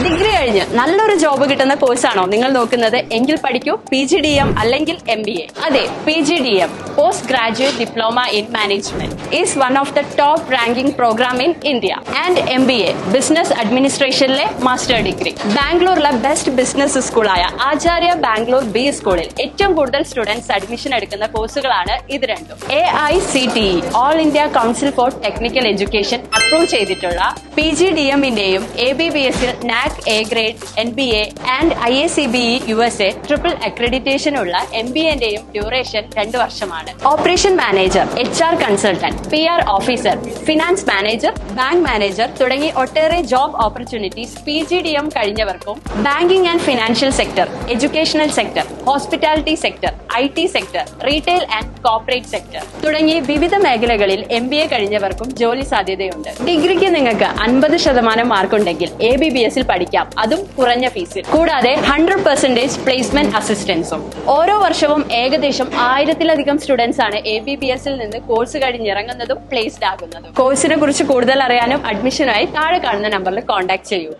Degree കഴിഞ്ഞ് നല്ലൊരു job കിട്ടുന്ന കോഴ്സാണോ നിങ്ങൾ നോക്കുന്നത്? എങ്കിൽ പഠിക്കൂ. പി ജി ഡി എം അല്ലെങ്കിൽ എം ബി എ അതെ P G D M post graduate diploma in management is one of the top ranking program in India and M B A business അഡ്മിനിസ്ട്രേഷനിലെ master degree ബാംഗ്ലൂരിലെ best business സ്കൂളായ Acharya Bangalore B സ്കൂളിൽ ഏറ്റവും കൂടുതൽ students admission എടുക്കുന്ന കോഴ്സുകളാണ് ഇത് രണ്ടും. A I C T E all India council for technical education approve ചെയ്തിട്ടുള്ള പി ജി ഡി എമ്മിന്റെയും എ ബി ബി എസിൽ NAAC A grade N B A and I A C B E U S A triple accreditation ഉള്ള M B എന്റെയും duration രണ്ട് വർഷമാണ്. Operation manager H R consultant P R officer finance manager bank manager തുടങ്ങി ഒട്ടേറെ job opportunities P G D M കഴിഞ്ഞവർക്കും banking and financial sector educational sector hospitality sector I T sector retail and corporate sector തുടങ്ങി വിവിധ മേഖലകളിൽ M B A കഴിഞ്ഞവർക്കും ജോലി സാധ്യതയുണ്ട്. ഡിഗ്രിക്ക് നിങ്ങൾക്ക് അൻപത് ശതമാനം മാർക്കുണ്ടെങ്കിൽ എ ബി ബി എസിൽ പഠിക്കാം. അതും കുറഞ്ഞ ഫീസിൽ കൂടാതെ ഹൺഡ്രഡ് പെർസെന്റേജ് പ്ലേസ്മെന്റ് അസിസ്റ്റൻസും ഓരോ വർഷവും ഏകദേശം ആയിരത്തിലധികം സ്റ്റുഡൻസ് ആണ് എ ബി ബി എസിൽ നിന്ന് കോഴ്സ് കഴിഞ്ഞിറങ്ങുന്നതും പ്ലേസ്ഡ് ആകുന്നതും. കോഴ്സിനെ കുറിച്ച് കൂടുതൽ അറിയാനും അഡ്മിഷനായി താഴെ കാണുന്ന നമ്പറിൽ കോൺടാക്ട് ചെയ്യൂ.